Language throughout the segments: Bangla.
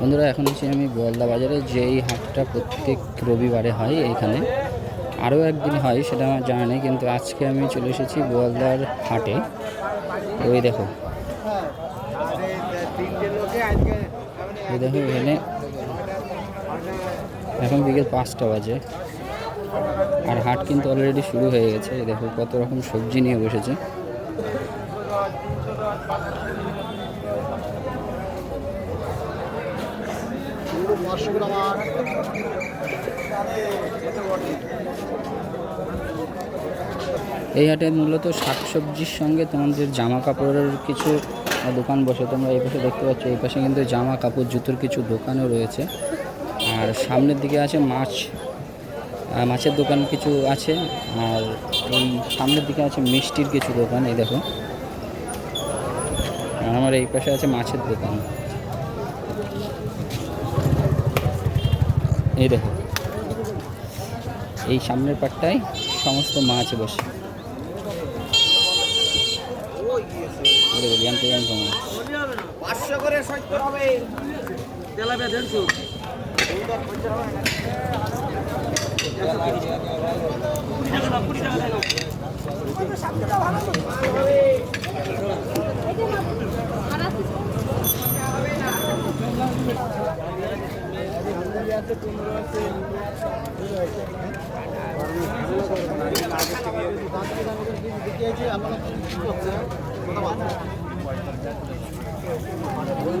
বন্ধুরা, এখন আছি আমি গোয়ালদা বাজারে, যেই হাটটা প্রত্যেক রবিবারে হয় এইখানে। আরও একদিন হয়, সেটা আমার জানা নেই, কিন্তু আজকে আমি চলে এসেছি গোয়ালদার হাটে। ওই দেখো। ওই দেখো এখানে, এখন বিকেল পাঁচটা বাজে। আর হাট কিন্তু অলরেডি শুরু হয়ে গেছে দেখো কত রকম সবজি নিয়ে বসেছে। এই হাটে মূলত শাকসবজির সঙ্গে তোমাদের জামা কাপড়ের কিছু দোকান বসে, তোমরা এই পাশে দেখতে পাচ্ছ, এই পাশে কিন্তু জামা কাপড় জুতোর কিছু দোকানও রয়েছে। আর সামনের দিকে আছে মাছ মাছের দোকান কিছু আছে, আর সামনের দিকে আছে মিষ্টির কিছু দোকান, এই দেখো। আর আমার এই পাশে আছে মাছের দোকান। এই দেখো। এই সামনের পাটটায় সমস্ত মাছ বসে। বলি,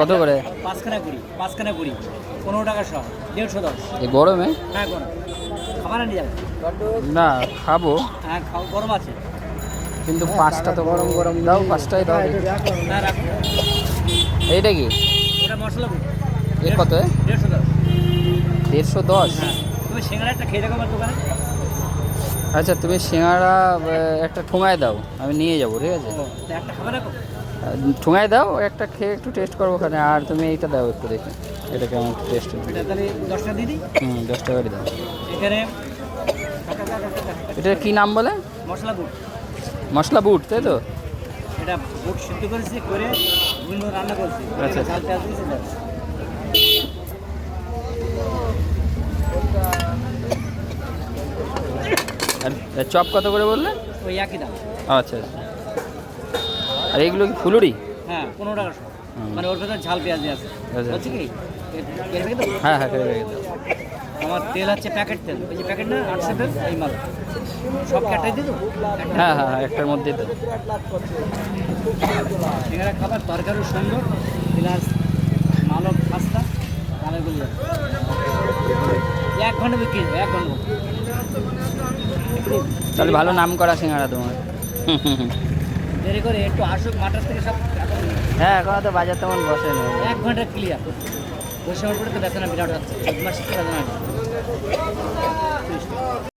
কত করে? পাঁচখানা কুড়ি পাঁচখানা কুড়ি পনেরো টাকা সব দেড়শো দশ। গরমে? হ্যাঁ গরম। খাবার নিয়ে যাবে? না খাব। হ্যাঁ খাও গরম আছে। কিন্তু পাঁচটা তো গরম গরম দাও পাঁচটাই দাও এইটা কি? ওটা মশলা এ কত? দেড়শো দশ। দেড়শো দশ? হ্যাঁ। তুমি সিঙ্গারা একটা খেয়ে দেখো আমার দোকানে। আচ্ছা তুমি সিঙ্গাড়া একটা ঠোঙায় দাও আমি নিয়ে যাব ঠিক আছে? একটা ঠোঙায় দাও একটা খেয়ে একটু টেস্ট করব ওখানে আর তুমি এইটা দাও একটু দেখে এটা কেমন টেস্ট দশটা হুম দশ টাকারই দাও। এখানে এটা কি নাম বলে? মশলা গুঁড়ো মশলা বুট তাই তো? এটা বুট সিদ্ধ করেছি করে বিভিন্ন রান্না করছি। আচ্ছা। চাল পেঁয়াজ দিয়েছি ব্যাস। আর আর চপ কত করে বললে? ওই একই দাম। আচ্ছা আচ্ছা। আর এইগুলো কি ফুলুরি? হ্যাঁ পনেরো টাকা মানে ওর ভেতরে ঝাল পেঁয়াজ আছে। আচ্ছা। বলছি কি? হ্যাঁ হ্যাঁ আমার তেল হচ্ছে প্যাকেট তেল। ওই যে প্যাকেট না আটশো তেল এই মাল। সব ক্যাটাই দিত হ্যাঁ হ্যাঁ হ্যাঁ একটার মধ্যেই তো। সিঙ্গারা খাবার তরকারিও সুন্দর। প্লাস মালও খাস্তা তাহলে বলি এক ঘণ্টা বিক্রি এক ঘণ্টা। তাহলে ভালো নাম করা সিঙ্গারা তোমার। দেরি করে একটু আসুক মাটার থেকে সব হ্যাঁ এখন তো বাজার তেমন বসে না। এক ঘণ্টা ক্লিয়ার বসে পরে তো বেতনা বিরাট হচ্ছে। এক মাস বেতনা